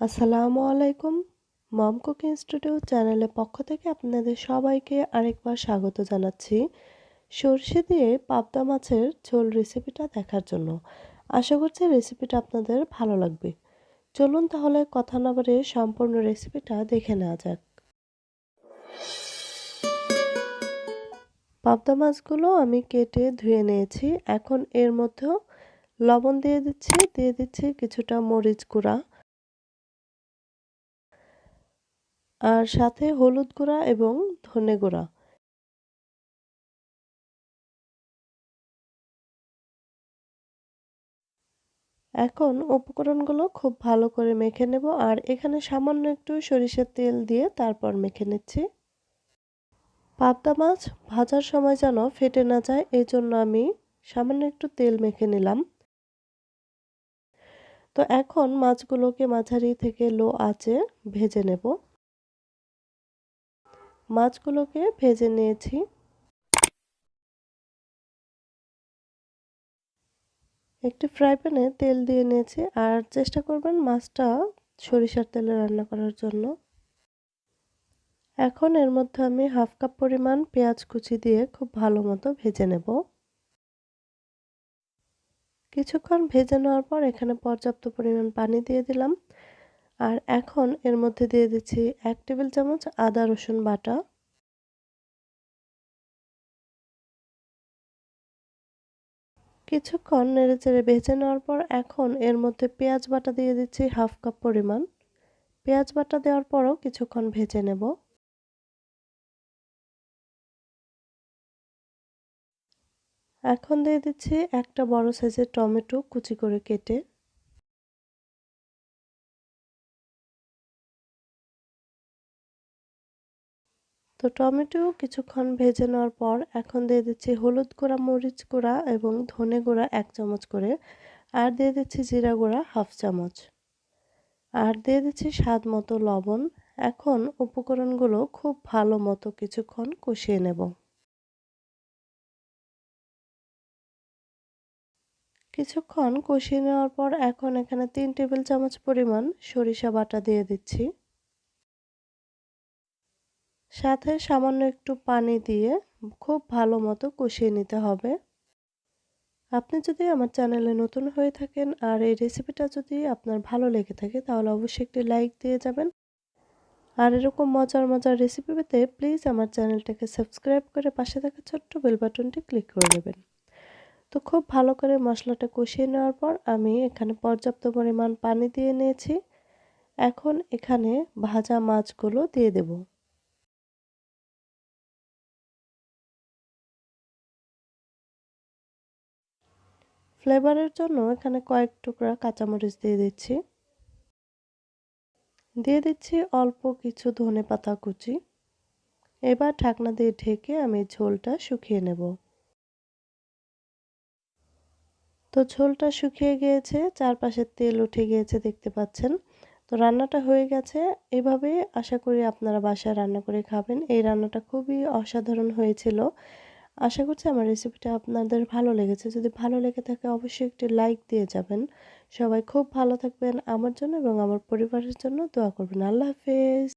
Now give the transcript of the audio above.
আসসালামু আলাইকুম। মম cook institute চ্যানেলের পক্ষ থেকে আপনাদের সবাইকে আরেকবার স্বাগত জানাচ্ছি সর্ষে দিয়ে পাবদা মাছের ঝোল রেসিপিটা দেখার জন্য। আশা করছি রেসিপিটা আপনাদের ভালো লাগবে। চলুন তাহলে কথা না বলে সম্পূর্ণ রেসিপিটা দেখে নেওয়া যাক। পাবদা মাছগুলো আমি কেটে ধুয়ে নিয়েছি। এখন এর মধ্যেও লবণ দিয়ে দিচ্ছি দিয়ে দিচ্ছি কিছুটা মরিচ গুঁড়া। আর সাথে হলুদ গুঁড়া এবং ধনে গুঁড়া। এখন উপকরণগুলো খুব ভালো করে মেখে নেব আর এখানে সামান্য একটু সরিষার তেল দিয়ে তারপর মেখে নিচ্ছি। পাবদা মাছ ভাজার সময় যেন ফেটে না যায় এই জন্য আমি সামান্য একটু তেল মেখে নিলাম। তো এখন মাছগুলোকে মাঝারি থেকে লো আঁচে ভেজে নেব। মাছগুলোকে ভেজে নিয়েছি। একটি ফ্রাই প্যানে তেল দিয়ে নিয়েছি। আর চেষ্টা করবেন মাছটা সরিষার তেলে রান্না করার জন্য। এখন এর মধ্যে আমি হাফ কাপ পরিমাণ পেঁয়াজ কুচি দিয়ে খুব ভালো মতো ভেজে নেব। কিছুক্ষণ ভেজে নেওয়ার পর এখানে পর্যাপ্ত পরিমাণ পানি দিয়ে দিলাম। আর এখন এর মধ্যে দিয়ে দিচ্ছি এক টেবিল চামচ আদা রসুন বাটা। কিছুক্ষণ নেড়েচেড়ে ভেজে নেওয়ার পর এখন এর মধ্যে পেঁয়াজ বাটা দিয়ে দিচ্ছি হাফ কাপ পরিমাণ। পেঁয়াজ বাটা দেওয়ার পরও কিছুক্ষণ ভেজে নেব। এখন দিয়ে দিচ্ছি একটা বড় সাইজের টমেটো কুচি করে কেটে। তো টমেটো কিছুক্ষণ ভেজে নেওয়ার পর এখন দিয়ে দিচ্ছি হলুদ গুঁড়া, মরিচ গুঁড়া এবং ধনে গুঁড়া এক চামচ করে। আর দিয়ে দিচ্ছি জিরা গুঁড়া হাফ চামচ। আর দিয়ে দিচ্ছি স্বাদ মতো লবণ। এখন উপকরণগুলো খুব ভালো মতো কিছুক্ষণ কষিয়ে নেব। কিছুক্ষণ কষিয়ে নেওয়ার পর এখন এখানে তিন টেবিল চামচ পরিমাণ সরিষা বাটা দিয়ে দিচ্ছি। সাথে সামান্য একটু পানি দিয়ে খুব ভালো মতো কষিয়ে নিতে হবে। আপনি যদি আমার চ্যানেলে নতুন হয়ে থাকেন আর এই রেসিপিটা যদি আপনার ভালো লেগে থাকে, তাহলে অবশ্যই একটি লাইক দিয়ে যাবেন। আর এরকম মজার মজার রেসিপি পেতে প্লিজ আমার চ্যানেলটাকে সাবস্ক্রাইব করে পাশে থাকা ছোট্ট বেল বাটনটি ক্লিক করে দেবেন। তো খুব ভালো করে মশলাটা কষিয়ে নেওয়ার পর আমি এখানে পর্যাপ্ত পরিমাণ পানি দিয়ে নিয়েছি। এখন এখানে ভাজা মাছগুলো দিয়ে দেবো। ফ্লেভারের জন্য এখানে কয়েক টুকরা কাঁচামরিচ দিয়ে দিচ্ছি। দিয়ে দিচ্ছি অল্প কিছু ধনে পাতা কুচি। এবার ঢাকনা দিয়ে ঢেকে আমি ঝোলটা শুকিয়ে নেব। তো ঝোলটা শুকিয়ে গিয়েছে চারপাশের তেল উঠে গিয়েছে দেখতে পাচ্ছেন। তো রান্নাটা হয়ে গেছে। এভাবে আশা করি আপনারা বাসায় রান্না করে খাবেন। এই রান্নাটা খুবই অসাধারণ হয়েছিল। আশা করছি আমার রেসিপিটা আপনাদের ভালো লেগেছে। যদি ভালো লেগে থাকে, অবশ্যই একটি লাইক দিয়ে যাবেন। সবাই খুব ভালো থাকবেন আমার জন্য এবং আমার পরিবারের জন্য দোয়া করবেন। আল্লাহ হাফেজ।